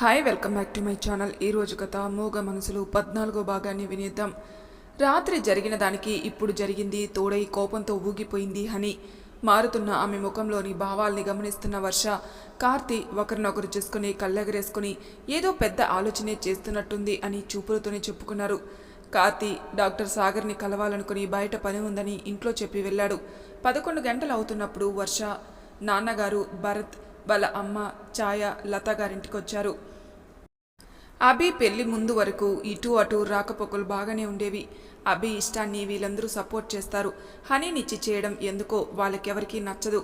Hi welcome back to my channel ఈ రోజు కథ మూగ మనసులు పద్నాలుగో భాగాన్ని వినేద్దాం. రాత్రి జరిగిన దానికి ఇప్పుడు జరిగింది తోడై కోపంతో ఊగిపోయింది హని. మారుతున్న ఆమె ముఖంలోని భావాల్ని గమనిస్తున్న వర్ష కార్తీ ఒకరినొకరు చూసుకుని కళ్ళెగరేసుకుని ఏదో పెద్ద ఆలోచనే చేస్తున్నట్టుంది అని చూపులతోనే చెప్పుకున్నారు. కార్తీ డాక్టర్ సాగర్ని కలవాలనుకుని బయట పని ఉందని ఇంట్లో చెప్పి వెళ్ళాడు. పదకొండు గంటలు అవుతున్నప్పుడు వర్ష నాన్నగారు భరత్ వాళ్ళ అమ్మ ఛాయ లత గారింటికి వచ్చారు అభి పెళ్ళి ముందు వరకు ఇటు అటు రాకపోకలు బాగానే ఉండేవి. అభి ఇష్టాన్ని వీళ్ళందరూ సపోర్ట్ చేస్తారు. హనీనిచ్చి చేయడం ఎందుకో వాళ్ళకెవరికీ నచ్చదు.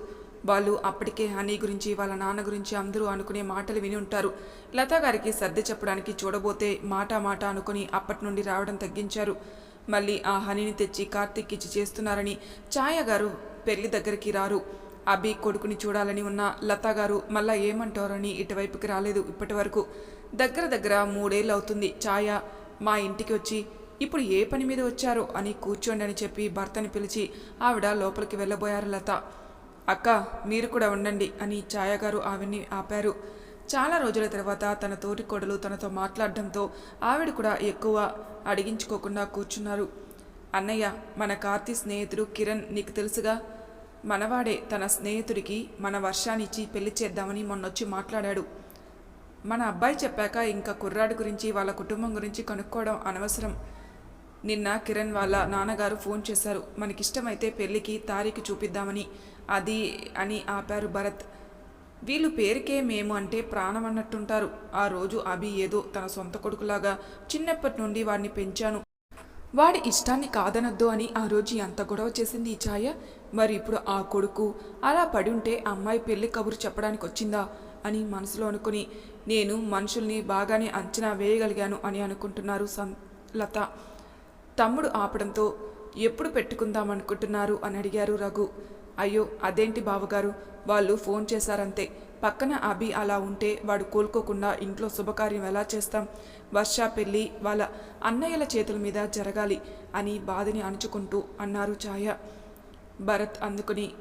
వాళ్ళు అప్పటికే హనీ గురించి వాళ్ళ నాన్న గురించి అందరూ అనుకునే మాటలు విని ఉంటారు. లతా గారికి సర్ది చెప్పడానికి చూడబోతే మాట మాట అనుకుని అప్పటి నుండి రావడం తగ్గించారు. మళ్ళీ ఆ హనీని తెచ్చి కార్తీక్ ఇచ్చి చేస్తున్నారని ఛాయ గారు పెళ్ళి దగ్గరికి రారు. అభి కొడుకుని చూడాలని ఉన్న లతా గారు మళ్ళా ఏమంటారని ఇటువైపుకి రాలేదు ఇప్పటి వరకు. దగ్గర దగ్గర మూడేళ్ళు అవుతుంది. ఛాయ మా ఇంటికి వచ్చి ఇప్పుడు ఏ పని మీద వచ్చారో? అని కూర్చోండి అని చెప్పి భర్తని పిలిచి ఆవిడ లోపలికి వెళ్ళబోయారు లత. అక్క మీరు కూడా ఉండండి అని ఛాయ గారు ఆవిడ్ని ఆపారు. చాలా రోజుల తర్వాత తన తోటి కోడలు తనతో మాట్లాడడంతో ఆవిడ కూడా ఎక్కువ అడిగించుకోకుండా కూర్చున్నారు. అన్నయ్య మన కార్తీ స్నేహితుడు కిరణ్ నీకు తెలుసుగా? మనవాడే తన స్నేహితుడికి మన వర్షానిచ్చి పెళ్ళి చేద్దామని మొన్నొచ్చి మాట్లాడాడు. మన అబ్బాయి చెప్పాక ఇంకా కుర్రాడి గురించి వాళ్ళ కుటుంబం గురించి కనుక్కోవడం అనవసరం. నిన్న కిరణ్ వాళ్ళ నాన్నగారు ఫోన్ చేశారు. మనకిష్టమైతే పెళ్ళికి తారీఖు చూపిద్దామని అది అని ఆపారు భరత్. వీళ్ళు పేరుకే మేము అంటే ప్రాణం అన్నట్టుంటారు ఆ రోజు అభి ఏదో తన సొంత కొడుకులాగా చిన్నప్పటి నుండి వాడిని పెంచాను. వాడి ఇష్టాన్ని కాదనొద్దు అని ఆ రోజు ఎంత గొడవ చేసింది ఈ ఛాయ? మరి ఇప్పుడు ఆ కొడుకు అలా పడి ఉంటే అమ్మాయి పెళ్ళి కబురు చెప్పడానికి వచ్చిందా అని మనసులో అనుకుని నేను మనుషుల్ని బాగానే అంచనా వేయగలిగాను అని అనుకుంటున్నారు సం లత. తమ్ముడు ఆపడంతో ఎప్పుడు పెట్టుకుందాం అనుకుంటున్నారు అని అడిగారు రఘు. అయ్యో అదేంటి బావగారు? వాళ్ళు ఫోన్ చేశారంతే. పక్కన అభి అలా ఉంటే వాడు కోలుకోకుండా ఇంట్లో శుభకార్యం ఎలా చేస్తాం? వర్ష పెళ్ళి వాళ్ళ అన్నయ్యల చేతుల మీద జరగాలి అని బాధని అణుచుకుంటూ అన్నారు ఛాయ. భరత్ అందుకుని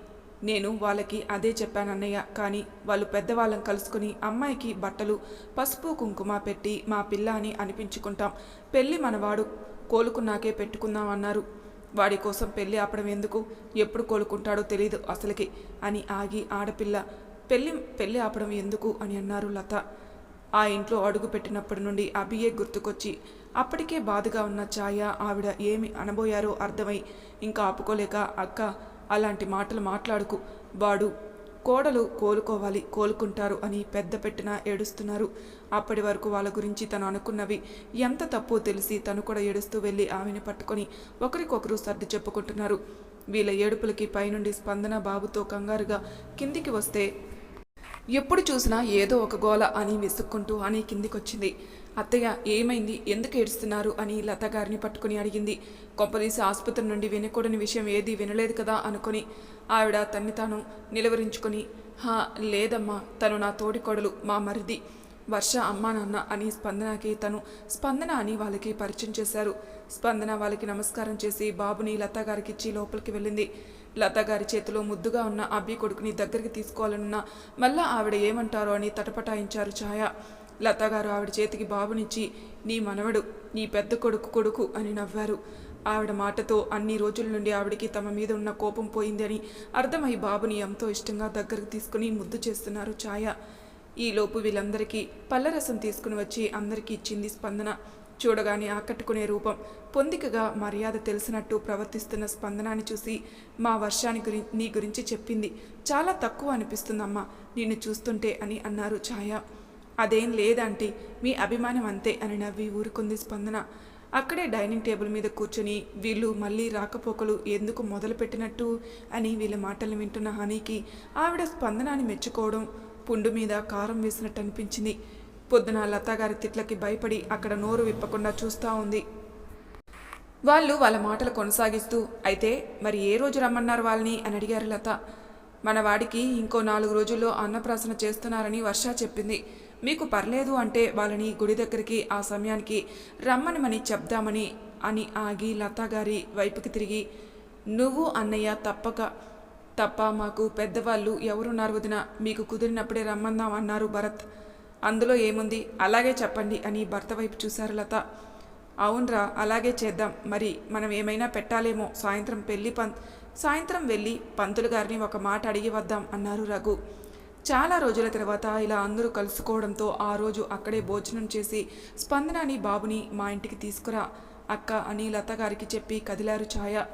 నేను వాళ్ళకి అదే చెప్పాను అన్నయ్య కానీ వాళ్ళు పెద్దవాళ్ళం కలుసుకుని అమ్మాయికి బట్టలు పసుపు కుంకుమ పెట్టి మా పిల్ల అని అనిపించుకుంటాం. పెళ్ళి మనవాడు కోలుకున్నాకే పెట్టుకుందాం అన్నారు. వాడి కోసం పెళ్ళి ఆపడం ఎందుకు? ఎప్పుడు కోలుకుంటాడో తెలియదు అసలుకి అని ఆగి ఆడపిల్ల పెళ్ళి పెళ్ళి ఆపడం ఎందుకు అని అన్నారు లత. ఆ ఇంట్లో అడుగు పెట్టినప్పటి నుండి అభియే గుర్తుకొచ్చి అప్పటికే బాధగా ఉన్న ఛాయ ఆవిడ ఏమి అనబోయారో అర్థమై ఇంకా ఆపుకోలేక అక్క అలాంటి మాటలు మాట్లాడుకు. వాడు కోడలు కోలుకోవాలి కోలుకుంటారు అని పెద్ద పెట్టిన ఏడుస్తున్నారు. అప్పటి వరకు వాళ్ళ గురించి తను అనుకున్నవి ఎంత తప్పో తెలిసి తను కూడా ఏడుస్తూ వెళ్ళి ఆమెను పట్టుకొని ఒకరికొకరు సర్ది చెప్పుకుంటున్నారు. వీళ్ళ ఏడుపులకి పైనుండి స్పందన బాబుతో కంగారుగా కిందికి వస్తే ఎప్పుడు చూసినా ఏదో ఒక గోల అని విసుక్కుంటూ అని కిందికొచ్చింది. అత్తయ్య ఏమైంది? ఎందుకు ఏడుస్తున్నారు? అని లత గారిని పట్టుకుని అడిగింది. కొంపదీసి ఆసుపత్రి నుండి వినకూడని విషయం ఏది వినలేదు కదా అనుకుని ఆవిడ తన్ని తాను నిలువరించుకొని హా లేదమ్మా తను నా తోడికోడలు మా మరిది. వర్ష అమ్మా నాన్న అని స్పందనకి తను స్పందన అని వాళ్ళకి పరిచయం చేశారు. స్పందన వాళ్ళకి నమస్కారం చేసి బాబుని లతా గారికి ఇచ్చి లోపలికి వెళ్ళింది. లతా గారి చేతిలో ముద్దుగా ఉన్న అబ్బి కొడుకుని దగ్గరికి తీసుకోవాలనున్నా మళ్ళా ఆవిడ ఏమంటారో అని తటపటాయించారు ఛాయ. లతా గారు ఆవిడ చేతికి బాబునిచ్చి నీ మనవడు నీ పెద్ద కొడుకు కొడుకు అని నవ్వారు. ఆవిడ మాటతో అన్ని రోజుల నుండి ఆవిడకి తమ మీద ఉన్న కోపం పోయిందని అర్థమై బాబుని ఎంతో ఇష్టంగా దగ్గరకు తీసుకుని ముద్దు చేస్తున్నారు ఛాయ. ఈలోపు వీళ్ళందరికీ పళ్ళరసం తీసుకుని వచ్చి అందరికీ ఇచ్చింది స్పందన. చూడగానే ఆకట్టుకునే రూపం. పొందికగా మర్యాద తెలిసినట్టు ప్రవర్తిస్తున్న స్పందనాన్ని చూసి మా వర్షాన్ని గురి నీ గురించి చెప్పింది. చాలా తక్కువ అనిపిస్తుందమ్మా నిన్ను చూస్తుంటే అని అన్నారు ఛాయ. అదేం లేదంటే మీ అభిమానం అంతే అని నవ్వి ఊరుకుంది స్పందన. అక్కడే డైనింగ్ టేబుల్ మీద కూర్చొని వీళ్ళు మళ్ళీ రాకపోకలు ఎందుకు మొదలుపెట్టినట్టు అని వీళ్ళ మాటలు వింటున్న హనీకి ఆవిడ స్పందనాన్ని మెచ్చుకోవడం పుండు మీద కారం వేసినట్టు అనిపించింది. పొద్దున లతాగారి తిట్లకి భయపడి అక్కడ నోరు విప్పకుండా చూస్తూ ఉంది. వాళ్ళు వాళ్ళ మాటలు కొనసాగిస్తూ అయితే మరి ఏ రోజు రమ్మన్నారు వాళ్ళని? అని అడిగారు లత. మన వాడికి ఇంకో నాలుగు రోజుల్లో అన్నప్రాసన చేస్తున్నారని వర్ష చెప్పింది. మీకు పర్లేదు అంటే వాళ్ళని గుడి దగ్గరికి ఆ సమయానికి రమ్మనమని చెప్దామని అని ఆగి లత గారి వైపుకి తిరిగి నువ్వు అన్నయ్య తప్పక తప్ప మాకు పెద్దవాళ్ళు ఎవరున్నారు వదిన? మీకు కుదిరినప్పుడే రమ్మందాం అన్నారు భరత్. అందులో ఏముంది? అలాగే చెప్పండి అని భర్త వైపు చూశారు లత. అవునరా అలాగే చేద్దాం. మరి మనం ఏమైనా పెట్టాలేమో. సాయంత్రం పెళ్ళి పం సాయంత్రం వెళ్ళి పంతులు గారిని ఒక మాట అడిగి వద్దాం అన్నారు రఘు. చాలా రోజుల తర్వాత ఇలా అందరూ కలుసుకోవడంతో ఆ రోజు అక్కడే భోజనం చేసి స్పందనని బాబుని మా ఇంటికి తీసుకురా అక్క అని లత గారికి చెప్పి కదిలారు ఛాయ.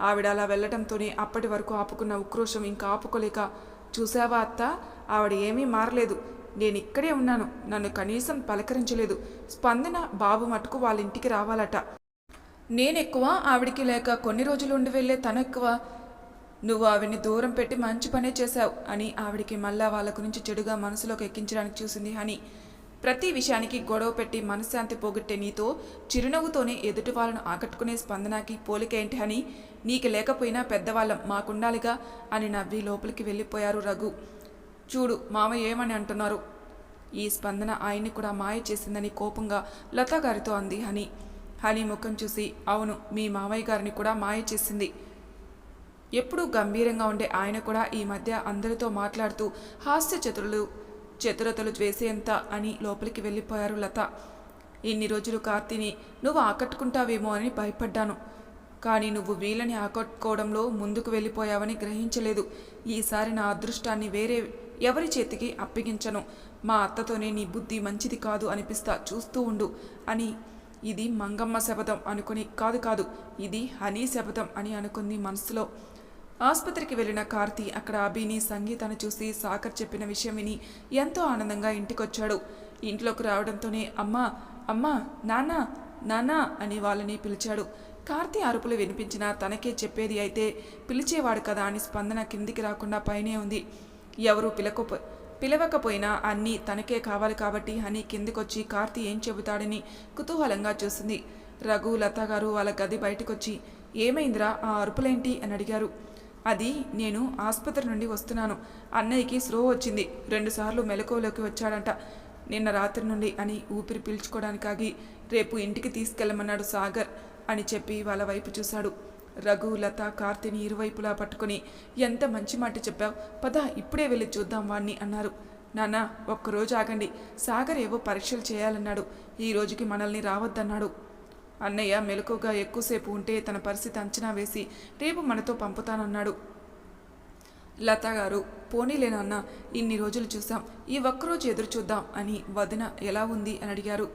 ఆవిడ అలా వెళ్ళటంతోనే అప్పటి వరకు ఆపుకున్న ఉక్రోషం ఇంకా ఆపుకోలేక చూసావా అత్త? ఆవిడ ఏమీ మారలేదు. నేను ఇక్కడే ఉన్నాను. నన్ను కనీసం పలకరించలేదు. స్పందన బాబు మటుకు వాళ్ళ ఇంటికి రావాలట. నేనెక్కువ ఆవిడికి లేక కొన్ని రోజులు ఉండి వెళ్ళే తన ఎక్కువ నువ్వు ఆవిడ్ని దూరం పెట్టి మంచి పనే చేశావు అని ఆవిడికి మళ్ళా వాళ్ళ గురించి చెడుగా మనసులోకి ఎక్కించడానికి చూసింది హనీ. ప్రతి విషయానికి గొడవ పెట్టి మనశ్శాంతి పోగొట్టే నీతో చిరునవ్వుతోనే ఎదుటి వాళ్ళను ఆకట్టుకునే స్పందనకి పోలికేంటి అని నీకు లేకపోయినా పెద్దవాళ్ళం మాకుండాలిగా అని నవ్వి లోపలికి వెళ్ళిపోయారు రఘు. చూడు మామయ్య ఏమని అంటున్నారు? ఈ స్పందన ఆయన్ని కూడా మాయ చేసిందని కోపంగా లతా గారితో అంది హని. హని ముఖం చూసి అవును మీ మామయ్య గారిని కూడా మాయ చేసింది. ఎప్పుడూ గంభీరంగా ఉండే ఆయన కూడా ఈ మధ్య అందరితో మాట్లాడుతూ హాస్య చతురులు చతురతలు చేసేంత అని లోపలికి వెళ్ళిపోయారు లత. ఇన్ని రోజులు కార్తీని నువ్వు ఆకట్టుకుంటావేమో అని భయపడ్డాను. కానీ నువ్వు వీళ్ళని ఆకట్టుకోవడంలో ముందుకు వెళ్ళిపోయావని గ్రహించలేదు. ఈసారి నా అదృష్టాన్ని వేరే ఎవరి చేతికి అప్పగించను. మా అత్తతోనే నీ బుద్ధి మంచిది కాదు అనిపిస్తా చూస్తూ ఉండు అని ఇది మంగమ్మ శపథం అనుకుని కాదు కాదు ఇది హనీ శపథం అని అనుకుంది మనసులో. ఆసుపత్రికి వెళ్ళిన కార్తీ అక్కడ అభిని సంగీతాన్ని చూసి సాకర్ చెప్పిన విషయం విని ఎంతో ఆనందంగా ఇంటికొచ్చాడు. ఇంట్లోకి రావడంతోనే అమ్మా అమ్మా నాన్న నాన్న అని వాళ్ళని పిలిచాడు. కార్తీ అరుపులు వినిపించినా తనకే చెప్పేది అయితే పిలిచేవాడు కదా అని స్పందన కిందికి రాకుండా పైనే ఉంది. ఎవరు పిలకపో పిలవకపోయినా అన్నీ తనకే కావాలి కాబట్టి అని కిందికొచ్చి కార్తీ ఏం చెబుతాడని కుతూహలంగా చూసింది. రఘు లత గారు వాళ్ళ గది బయటకొచ్చి ఏమైందిరా ఆ అరుపులేంటి అని అడిగారు. అది నేను ఆసుపత్రి నుండి వస్తున్నాను. అన్నయ్యకి స్లో వచ్చింది. రెండుసార్లు మెలకువలోకి వచ్చాడంట. నిన్న రాత్రి నుండి అని ఊపిరి పీల్చుకోవడానికాగి రేపు ఇంటికి తీసుకెళ్ళమన్నాడు సాగర్ అని చెప్పి వాళ్ళ వైపు చూశాడు. రఘు లత కార్తీని ఇరువైపులా పట్టుకుని ఎంత మంచి మాట చెప్పావు. పద ఇప్పుడే వెళ్ళి చూద్దాం వాణ్ణి అన్నారు. నాన్న ఒక్కరోజు ఆగండి. సాగర్ ఏవో పరీక్షలు చేయాలన్నాడు. ఈ రోజుకి మనల్ని రావద్దన్నాడు. అన్నయ్య మెలకుగా ఎక్కువసేపు ఉంటే తన పరిస్థితి అంచనా వేసి రేపు మనతో పంపుతానన్నాడు. లత గారు పోనీలేనన్న ఇన్ని రోజులు చూసాం ఈ ఒక్కరోజు ఎదురు చూద్దాం అని వదిన ఎలా ఉంది అని అడిగారు.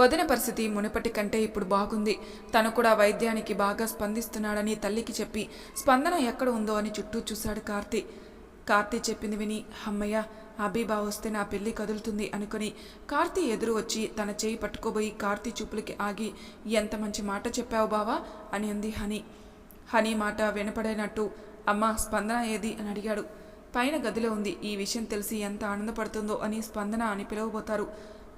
వదిన పరిస్థితి మునుపటి కంటే ఇప్పుడు బాగుంది. తను కూడా వైద్యానికి బాగా స్పందిస్తున్నాడని తల్లికి చెప్పి స్పందన ఎక్కడ ఉందో అని చుట్టూ చూశాడు కార్తీ. కార్తీ చెప్పింది విని అమ్మయ్య అబీబా వస్తే నా పెళ్ళి కదులుతుంది అనుకుని కార్తీ ఎదురు వచ్చి తన చేయి పట్టుకోబోయి కార్తీ చూపులకి ఆగి ఎంత మంచి మాట చెప్పావు బావా అని అంది హనీ. హనీ మాట వినపడేనట్టు అమ్మ స్పందన ఏది? అని అడిగాడు. పైన గదిలో ఉంది ఈ విషయం తెలిసి ఎంత ఆనందపడుతుందో అని స్పందన అని పిలవబోతారు.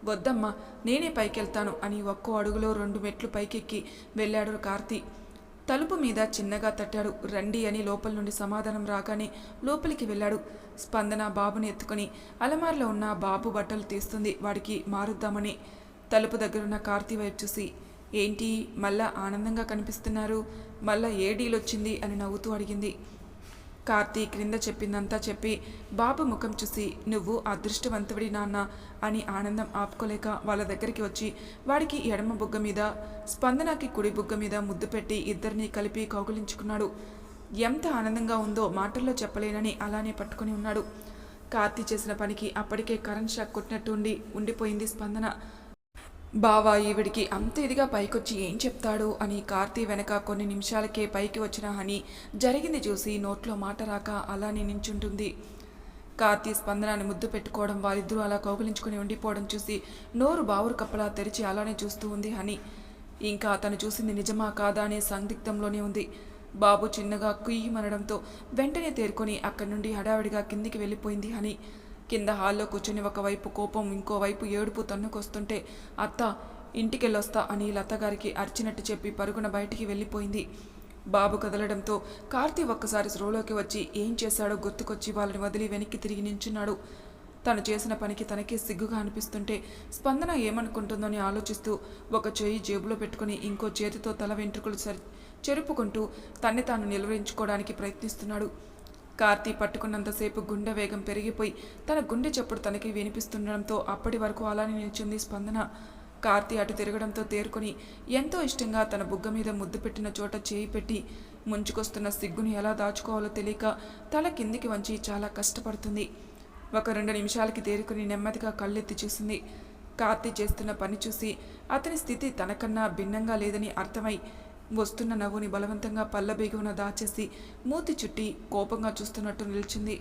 వద్దమ్మా నేనే పైకెళ్తాను అని ఒక్కో అడుగులో రెండు మెట్లు పైకెక్కి వెళ్ళాడు కార్తీ. తలుపు మీద చిన్నగా తట్టాడు. రండి అని లోపల నుండి సమాధానం రాగానే లోపలికి వెళ్ళాడు. స్పందన బాబుని ఎత్తుకొని అలమార్లో ఉన్న బాబు బట్టలు తీస్తుంది. వాడికి మారుద్దామని తలుపు దగ్గరున్న కార్తీ వైపు చూసి ఏంటి? మళ్ళా ఆనందంగా కనిపిస్తున్నారు. మళ్ళా ఏ డీల్ వచ్చింది? అని నవ్వుతూ అడిగింది. కార్తీ క్రింద చెప్పిందంతా చెప్పి బాబు ముఖం చూసి నువ్వు అదృష్టవంతుడి నాన్న అని ఆనందం ఆపుకోలేక వాళ్ళ దగ్గరికి వచ్చి వాడికి ఎడమ బుగ్గ మీద స్పందనకి కుడి బుగ్గ మీద ముద్దు పెట్టి ఇద్దరిని కలిపి కౌగులించుకున్నాడు. ఎంత ఆనందంగా ఉందో మాటల్లో చెప్పలేనని అలానే పట్టుకొని ఉన్నాడు. కార్తీ చేసిన పనికి అప్పటికే కరెంట్ షాక్ కొట్టినట్టు ఉండి ఉండిపోయింది స్పందన. బావా ఈవిడికి అంత ఇదిగా పైకొచ్చి ఏం చెప్తాడు అని కార్తీ వెనక కొన్ని నిమిషాలకే పైకి వచ్చిన హని జరిగింది చూసి నోట్లో మాట రాక అలానే నించుంటుంది. కార్తీ స్పందనాన్ని ముద్దు పెట్టుకోవడం వారిద్దరూ అలా కౌగిలించుకుని ఉండిపోవడం చూసి నోరు బావురు కప్పలా తెరిచి అలానే చూస్తూ ఉంది హని. ఇంకా తను చూసింది నిజమా కాదా అనే సందిగ్ధంలోనే ఉంది. బాబు చిన్నగా కుయ్యి మనడంతో వెంటనే తేరుకొని అక్కడి నుండి హడావిడిగా కిందికి వెళ్ళిపోయింది హని. కింద హాల్లో కూర్చుని ఒకవైపు కోపం ఇంకోవైపు ఏడుపు తన్నుకొస్తుంటే అత్త ఇంటికెళ్ళొస్తా అని లతగారికి అరిచినట్టు చెప్పి పరుగున బయటికి వెళ్ళిపోయింది. బాబు కదలడంతో కార్తీ ఒక్కసారి స్రోలోకి వచ్చి ఏం చేశాడో గుర్తుకొచ్చి వాళ్ళని వదిలి వెనక్కి తిరిగి నించున్నాడు. తను చేసిన పనికి తనకే సిగ్గుగా అనిపిస్తుంటే స్పందన ఏమనుకుంటుందని ఆలోచిస్తూ ఒక చేయి జేబులో పెట్టుకుని ఇంకో చేతితో తల వెంట్రుకలు సరి చెరుపుకుంటూ తన్ని తాను నిలువరించుకోవడానికి ప్రయత్నిస్తున్నాడు. కార్తీ పట్టుకున్నంతసేపు గుండె వేగం పెరిగిపోయి తన గుండె చప్పుడు తనకి వినిపిస్తుండడంతో అప్పటి వరకు అలానే నిల్చుంది స్పందన. కార్తీ అటు తిరగడంతో తేరుకొని ఎంతో ఇష్టంగా తన బుగ్గ మీద ముద్దు పెట్టిన చోట చేయి పెట్టి ముంచుకొస్తున్న సిగ్గుని ఎలా దాచుకోవాలో తెలియక తల కిందికి వంచి చాలా కష్టపడుతుంది. ఒక రెండు నిమిషాలకి తేరుకుని నెమ్మదిగా కళ్ళెత్తి చూసింది. కార్తీ చేస్తున్న పని చూసి అతని స్థితి తనకన్నా భిన్నంగా లేదని అర్థమై వస్తున్న నవ్వుని బలవంతంగా పల్లబేగున దాచేసి మూతి చుట్టి కోపంగా చూస్తున్నట్టు నిలిచింది.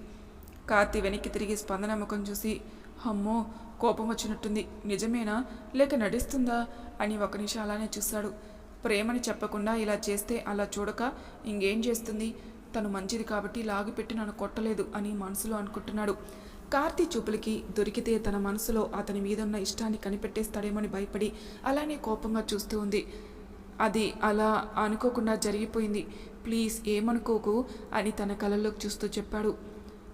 కార్తీ వెనక్కి తిరిగి స్పందన ముఖం చూసి అమ్మో కోపం వచ్చినట్టుంది. నిజమేనా? లేక నడుస్తుందా? అని ఒక నిమిషం అలానే చూశాడు. ప్రేమని చెప్పకుండా ఇలా చేస్తే అలా చూడక ఇంకేం చేస్తుంది? తను మంచిది కాబట్టి లాగిపెట్టి నన్ను కొట్టలేదు అని మనసులో అనుకుంటున్నాడు. కార్తీ చూపులకి దొరికితే తన మనసులో అతని మీదున్న ఇష్టాన్ని కనిపెట్టేస్తాడేమని భయపడి అలానే కోపంగా చూస్తూ ఉంది. అది అలా అనుకోకుండా జరిగిపోయింది. ప్లీజ్ ఏమనుకోకు అని తన కళ్ళల్లోకి చూస్తూ చెప్పాడు.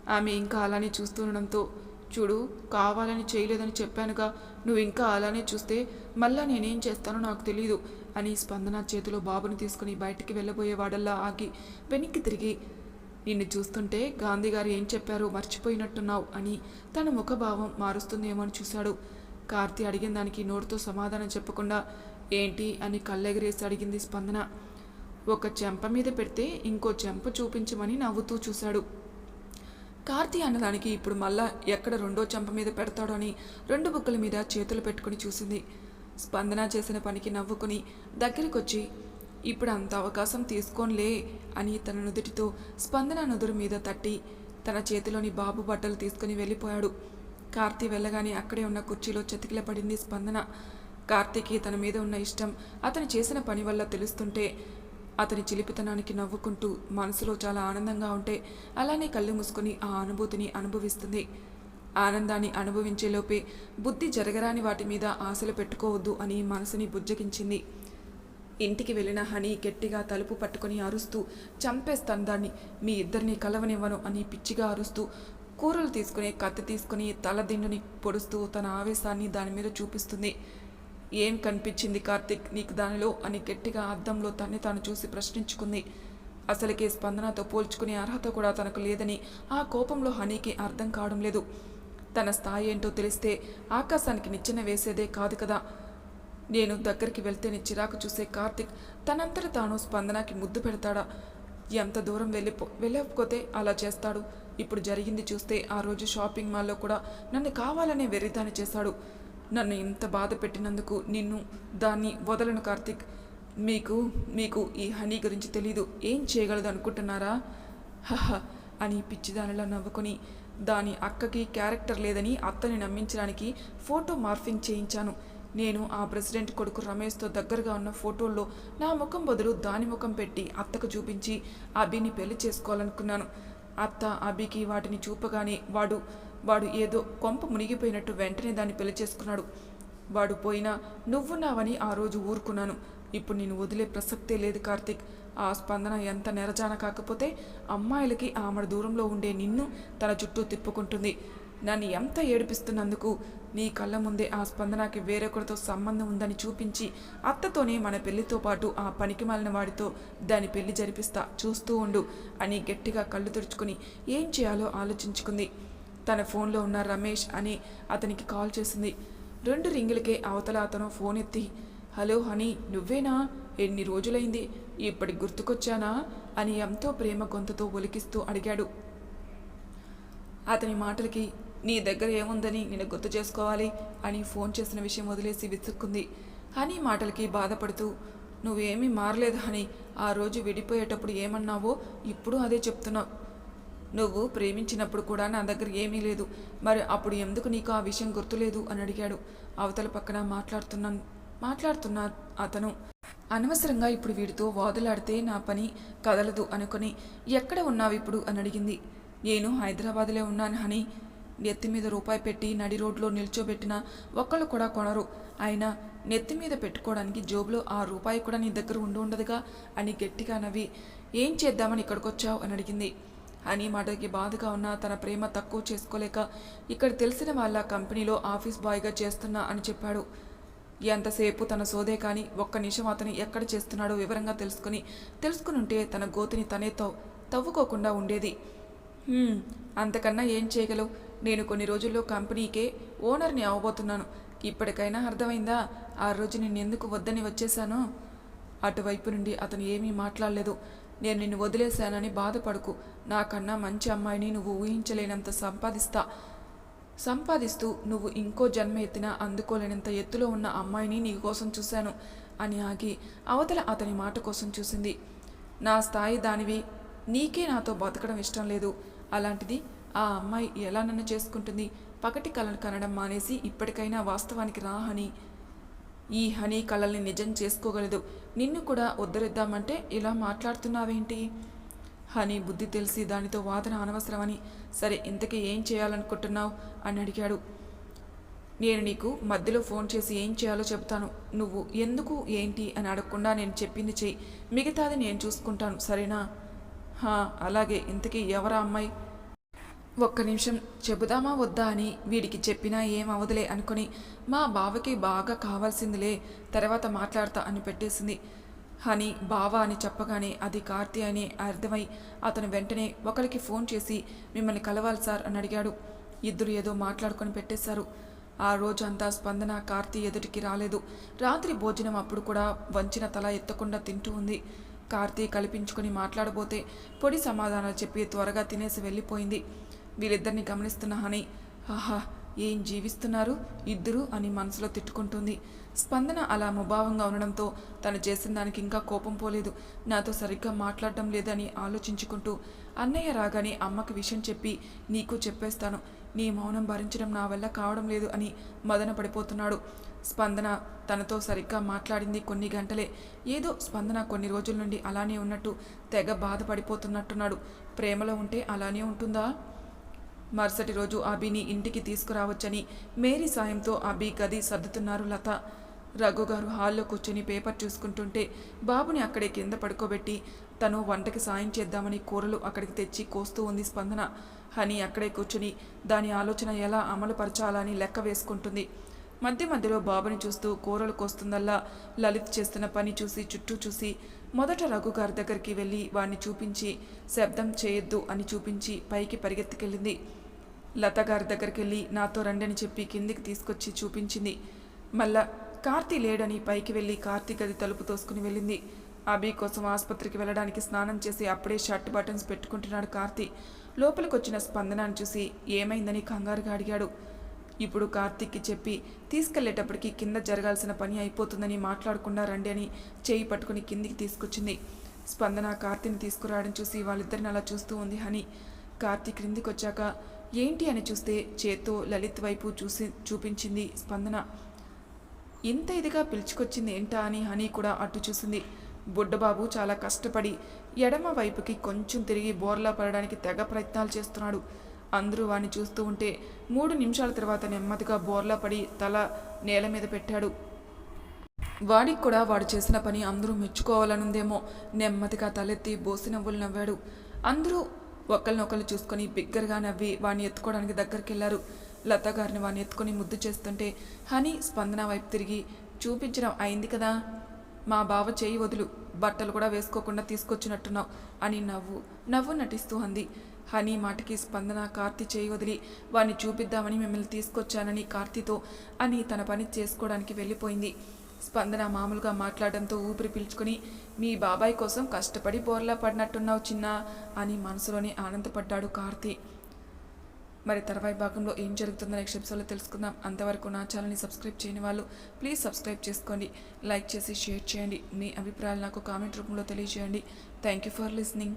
ఆమె ఇంకా అలానే చూస్తుండడంతో చూడు కావాలని చేయలేదని చెప్పానుగా నువ్వు ఇంకా అలానే చూస్తే మళ్ళా నేనేం చేస్తానో నాకు తెలియదు అని స్పందన చేతిలో బాబుని తీసుకుని బయటికి వెళ్ళబోయేవాడల్లా ఆగి వెనక్కి తిరిగి నిన్ను చూస్తుంటే గాంధీ గారు ఏం చెప్పారో మర్చిపోయినట్టున్నావు అని తన ముఖభావం మారుస్తుందేమో అని చూశాడు. కార్తీ అడిగిన దానికి నోటితో సమాధానం చెప్పకుండా ఏంటి అని కళ్ళెగరేసి అడిగింది స్పందన. ఒక చెంప మీద పెడితే ఇంకో చెంప చూపించమని నవ్వుతూ చూశాడు. కార్తీ అన్నదానికి ఇప్పుడు మళ్ళా ఎక్కడ రెండో చెంప మీద పెడతాడో అని రెండు బుక్కల మీద చేతులు పెట్టుకుని చూసింది. స్పందన చేసిన పనికి నవ్వుకుని దగ్గరికొచ్చి ఇప్పుడు అంత అవకాశం తీసుకోనిలే అని తన నుదుటితో స్పందన నుదురు మీద తట్టి తన చేతిలోని బాబు బట్టలు తీసుకుని వెళ్ళిపోయాడు. కార్తీ వెళ్ళగానే అక్కడే ఉన్న కుర్చీలో చతికిల పడింది స్పందన. కార్తీకి తన మీద ఉన్న ఇష్టం అతను చేసిన పని వల్ల తెలుస్తుంటే అతని చిలిపితనానికి నవ్వుకుంటూ మనసులో చాలా ఆనందంగా ఉంటే అలానే కళ్ళు మూసుకొని ఆ అనుభూతిని అనుభవిస్తుంది. ఆనందాన్ని అనుభవించేలోపే బుద్ధి జరగరాని వాటి మీద ఆశలు పెట్టుకోవద్దు అని మనసుని బుజ్జగించింది. ఇంటికి వెళ్ళిన హనీ గట్టిగా తలుపు పట్టుకొని అరుస్తూ చంపేస్తాను దాన్ని మీ ఇద్దరిని కలవనివ్వను అని పిచ్చిగా అరుస్తూ కూరలు తీసుకుని కత్తి తీసుకుని తలదిండుని పొడుస్తూ తన ఆవేశాన్ని దాని మీద చూపిస్తుంది. ఏం కనిపించింది కార్తిక్? నీకు దానిలో అని గట్టిగా అద్దంలో తన్ని తాను చూసి ప్రశ్నించుకుంది. అసలుకే స్పందనతో పోల్చుకునే అర్హత కూడా తనకు లేదని ఆ కోపంలో హనీకి అర్థం కావడం లేదు. తన స్థాయి ఏంటో తెలిస్తే ఆకాశానికి నిచ్చెన వేసేదే కాదు కదా. నేను దగ్గరికి వెళ్తేనే చిరాకు చూసే కార్తిక్ తనంతట తాను స్పందనకి ముద్దు పెడతాడా? ఎంత దూరం వెళ్ళిపో వెళ్ళకపోతే అలా చేస్తాడు? ఇప్పుడు జరిగింది చూస్తే ఆ రోజు షాపింగ్ మాల్లో కూడా నన్ను కావాలనే వెర్రిదాని చేశాడు. నన్ను ఇంత బాధ పెట్టినందుకు నిన్ను దాన్ని వదలను కార్తిక్. మీకు మీకు ఈ హనీ గురించి తెలీదు. ఏం చేయగలదు అనుకుంటున్నారా హహ అని పిచ్చిదానిలా నవ్వుకొని దాని అక్కకి క్యారెక్టర్ లేదని అత్తని నమ్మించడానికి ఫోటో మార్ఫింగ్ చేయించాను. నేను ఆ ప్రెసిడెంట్ కొడుకు రమేష్తో దగ్గరగా ఉన్న ఫోటోల్లో నా ముఖం బదులు దాని ముఖం పెట్టి అత్తకు చూపించి అభిని పెళ్ళి చేసుకోవాలనుకున్నాను. అత్త అభికి వాటిని చూపగానే వాడు వాడు ఏదో కొంప మునిగిపోయినట్టు వెంటనే దాన్ని పెళ్ళి చేసుకున్నాడు. వాడు పోయినా నువ్వున్నావని ఆ రోజు ఊరుకున్నాను. ఇప్పుడు నేను వదిలే ప్రసక్తే లేదు కార్తీక్. ఆ స్పందన ఎంత నెరజాన కాకపోతే అమ్మాయిలకి ఆమె దూరంలో ఉండే నిన్ను తన చుట్టూ తిప్పుకుంటుంది. నన్ను ఎంత ఏడిపిస్తున్నందుకు నీ కళ్ళ ముందే ఆ స్పందనకి వేరొకరితో సంబంధం ఉందని చూపించి అత్తతోనే మన పెళ్ళితో పాటు ఆ పనికి మాలిన వాడితో దాని పెళ్ళి జరిపిస్తా చూస్తూ ఉండు అని గట్టిగా కళ్ళు తుడుచుకుని ఏం చేయాలో ఆలోచించుకుంది. తన ఫోన్లో ఉన్న రమేష్ అని అతనికి కాల్ చేసింది. రెండు రింగులకే అవతల అతను ఫోన్ ఎత్తి హలో హనీ నువ్వేనా? ఎన్ని రోజులైంది? ఇప్పటి గుర్తుకొచ్చానా? అని ఎంతో ప్రేమ గొంతుతో ఒలికిస్తూ అడిగాడు. అతని మాటలకి నీ దగ్గర ఏముందని నేను గుర్తు చేసుకోవాలి అని ఫోన్ చేసిన విషయం వదిలేసి విసుక్కుంది. హనీ మాటలకి బాధపడుతూ నువ్వేమీ మారలేదు హనీ. ఆ రోజు విడిపోయేటప్పుడు ఏమన్నావో ఇప్పుడు అదే చెప్తున్నావు. నువ్వు ప్రేమించినప్పుడు కూడా నా దగ్గర ఏమీ లేదు. మరి అప్పుడు ఎందుకు నీకు ఆ విషయం గుర్తులేదు? అని అడిగాడు. అవతల పక్కన మాట్లాడుతున్నాను మాట్లాడుతున్నా అతను అనవసరంగా ఇప్పుడు వీడితో వాదులాడితే నా పని కదలదు అనుకుని ఎక్కడ ఉన్నావు ఇప్పుడు? అని అడిగింది. నేను హైదరాబాద్లో ఉన్నాను హనీ. నెత్తి మీద రూపాయి పెట్టి నడి రోడ్లో నిల్చోబెట్టిన ఒక్కళ్ళు కూడా కొనరు. అయినా నెత్తి మీద పెట్టుకోవడానికి జోబులో ఆ రూపాయి కూడా నీ దగ్గర ఉండి ఉండదుగా అని గట్టిగా నవ్వి ఏం చేద్దామని ఇక్కడికొచ్చావు? అని అడిగింది. అని మాటకి బాధగా ఉన్న తన ప్రేమ తక్కువ చేసుకోలేక ఇక్కడ తెలిసిన వాళ్ళ కంపెనీలో ఆఫీస్ బాయ్గా చేస్తున్నా అని చెప్పాడు. ఎంతసేపు తన సోదే కానీ ఒక్క నిమిషం అతను ఎక్కడ చేస్తున్నాడో వివరంగా తెలుసుకుని తెలుసుకుని ఉంటే తన గోతిని తనే తవ్ తవ్వుకోకుండా ఉండేది. అంతకన్నా ఏం చేయగలవు? నేను కొన్ని రోజుల్లో కంపెనీకే ఓనర్ని అవ్వబోతున్నాను ఇప్పటికైనా అర్థమైందా? ఆ రోజు నిన్ను ఎందుకు వద్దని వచ్చేశానో? అటువైపు నుండి అతను ఏమీ మాట్లాడలేదు. నేను నిన్ను వదిలేశానని బాధపడకు. నాకన్నా మంచి అమ్మాయిని నువ్వు ఊహించలేనంత సంపాదిస్తా. సంపాదిస్తూ నువ్వు ఇంకో జన్మ ఎత్తినా అందుకోలేనంత ఎత్తులో ఉన్న అమ్మాయిని నీ కోసం చూశాను అని ఆగి అవతల అతని మాట కోసం చూసింది. నా స్థాయి దానివి. నీకే నాతో బతకడం ఇష్టం లేదు. అలాంటిది ఆ అమ్మాయి ఎలా నన్ను చేసుకుంటుంది? పగటి కళను కనడం మానేసి ఇప్పటికైనా వాస్తవానికి రా హని. ఈ హనీ కళల్ని నిజం చేసుకోగలదు. నిన్ను కూడా ఉద్ధరిద్దామంటే ఇలా మాట్లాడుతున్నావేంటి? హనీ బుద్ధి తెలిసి దానితో వాదన అనవసరమని. సరే ఇంతకీ ఏం చేయాలనుకుంటున్నావు? అని అడిగాడు. నేను నీకు మధ్యలో ఫోన్ చేసి ఏం చేయాలో చెప్తాను నువ్వు ఎందుకు ఏంటి అని అడగకుండా నేను చెప్పింది చెయ్యి. మిగతాది నేను చూసుకుంటాను సరేనా? హా అలాగే. ఇంతకీ ఎవరా అమ్మాయి? ఒక్క నిమిషం చెబుదామా వద్దా అని వీడికి చెప్పినా ఏం అవదులే అనుకుని మా బావకి బాగా కావాల్సిందిలే తర్వాత మాట్లాడతా అని పెట్టేసింది. హని బావ అని చెప్పగానే అది కార్తీ అని అర్థమై అతను వెంటనే ఒకరికి ఫోన్ చేసి మిమ్మల్ని కలవాలి సార్ అని అడిగాడు. ఇద్దరు ఏదో మాట్లాడుకొని పెట్టేశారు. ఆ రోజంతా స్పందన కార్తీ ఎదుటికి రాలేదు. రాత్రి భోజనం అప్పుడు కూడా వంచిన తల ఎత్తకుండా తింటూ ఉంది. కార్తీ కల్పించుకొని మాట్లాడబోతే పొడి సమాధానాలు చెప్పి త్వరగా తినేసి వెళ్ళిపోయింది. వీళ్ళిద్దరిని గమనిస్తున్న హని ఆహా ఏం జీవిస్తున్నారు? ఇద్దరు? అని మనసులో తిట్టుకుంటుంది. స్పందన అలా ముభావంగా ఉండడంతో తను చేసిన దానికి ఇంకా కోపం పోలేదు. నాతో సరిగ్గా మాట్లాడడం లేదని ఆలోచించుకుంటూ అన్నయ్య రాగానే అమ్మకి విషయం చెప్పి నీకు చెప్పేస్తాను. నీ మౌనం భరించడం నా వల్ల కావడం లేదు అని మదన పడిపోతున్నాడు. స్పందన తనతో సరిగ్గా మాట్లాడింది కొన్ని గంటలే. ఏదో స్పందన కొన్ని రోజుల నుండి అలానే ఉన్నట్టు తెగ బాధపడిపోతున్నట్టున్నాడు. ప్రేమలో ఉంటే అలానే ఉంటుందా? మరుసటి రోజు అభిని ఇంటికి తీసుకురావచ్చని మేరీ సాయంతో అభి గది సర్దుతున్నారు లత. రఘు గారు హాల్లో కూర్చొని పేపర్ చూసుకుంటుంటే బాబుని అక్కడే కింద పడుకోబెట్టి తను వంటకి సాయం చేద్దామని కూరలు అక్కడికి తెచ్చి కోస్తూ ఉంది స్పందన. హని అక్కడే కూర్చుని దాని ఆలోచన ఎలా అమలుపరచాలని లెక్క వేసుకుంటుంది. మధ్య మధ్యలో బాబుని చూస్తూ కూరలు కోస్తుందల్లా లలిత్ చేస్తున్న పని చూసి చుట్టూ చూసి మొదట రఘు గారి దగ్గరికి వెళ్ళి వాణ్ణి చూపించి శబ్దం చేయొద్దు అని చూపించి పైకి పరిగెత్తుకెళ్ళింది. లత గారి దగ్గరికి వెళ్ళి నాతో రండని చెప్పి కిందికి తీసుకొచ్చి చూపించింది. మళ్ళా కార్తీ లేడని పైకి వెళ్ళి కార్తీ గది తలుపు తోసుకుని వెళ్ళింది. అభి కోసం ఆసుపత్రికి వెళ్ళడానికి స్నానం చేసి అప్పుడే షర్ట్ బటన్స్ పెట్టుకుంటున్నాడు కార్తీ. లోపలికొచ్చిన స్పందనాన్ని చూసి ఏమైందని కంగారుగా అడిగాడు. ఇప్పుడు కార్తీక్కి చెప్పి తీసుకెళ్ళేటప్పటికి కింద జరగాల్సిన పని అయిపోతుందని మాట్లాడకుండా రండి అని చేయి పట్టుకుని కిందికి తీసుకొచ్చింది. స్పందన కార్తీని తీసుకురావడం చూసి వాళ్ళిద్దరిని అలా చూస్తూ ఉంది హని. కార్తీ క్రిందికి వచ్చాక ఏంటి అని చూస్తే చేత్తో లలిత్ వైపు చూసి చూపించింది స్పందన. ఇంత ఇదిగా పిలుచుకొచ్చింది ఏంటా అని హనీ కూడా అటు చూసింది. బుడ్డబాబు చాలా కష్టపడి ఎడమ వైపుకి కొంచెం తిరిగి బోర్లా పడడానికి తెగ ప్రయత్నాలు చేస్తున్నాడు. అందరూ వాడిని చూస్తూ ఉంటే మూడు నిమిషాల తర్వాత నెమ్మదిగా బోర్లా పడి తల నేల మీద పెట్టాడు. వాడికి కూడా వాడు చేసిన పని అందరూ మెచ్చుకోవాలనుందేమో నెమ్మదిగా తలెత్తి బోసి నవ్వులు నవ్వాడు. అందరూ ఒకరినొకరు చూసుకొని బిగ్గరగా నవ్వి వాడిని ఎత్తుకోవడానికి దగ్గరికి వెళ్ళారు లత గారిని వాడిని ఎత్తుకొని ముద్దు చేస్తుంటే హనీ స్పందన వైపు తిరిగి చూపించడం అయింది కదా మా బావ చేయి వదులు. బట్టలు కూడా వేసుకోకుండా తీసుకొచ్చినట్టున్నావు అని నవ్వు. నవ్వు నటిస్తూ అంది. హనీ మాటకి స్పందన కార్తీ చేయి వదిలి వాణ్ణి చూపిద్దామని మిమ్మల్ని తీసుకొచ్చానని కార్తీతో అని తన పని చేసుకోవడానికి వెళ్ళిపోయింది. స్పందన మామూలుగా మాట్లాడడంతో ఊపిరి పీల్చుకుని మీ బాబాయ్ కోసం కష్టపడి బోర్లా పడినట్టున్నావు చిన్న అని మనసులోనే ఆనందపడ్డాడు కార్తీ. మరి తర్వాయి భాగంలో ఏం జరుగుతుందో నెక్స్ట్ ఎపిసోడ్లో తెలుసుకుందాం. అంతవరకు నా ఛానల్ని సబ్స్క్రైబ్ చేయని వాళ్ళు ప్లీజ్ సబ్స్క్రైబ్ చేసుకోండి. లైక్ చేసి షేర్ చేయండి. మీ అభిప్రాయాలు నాకు కామెంట్ రూపంలో తెలియజేయండి. Thank you for listening.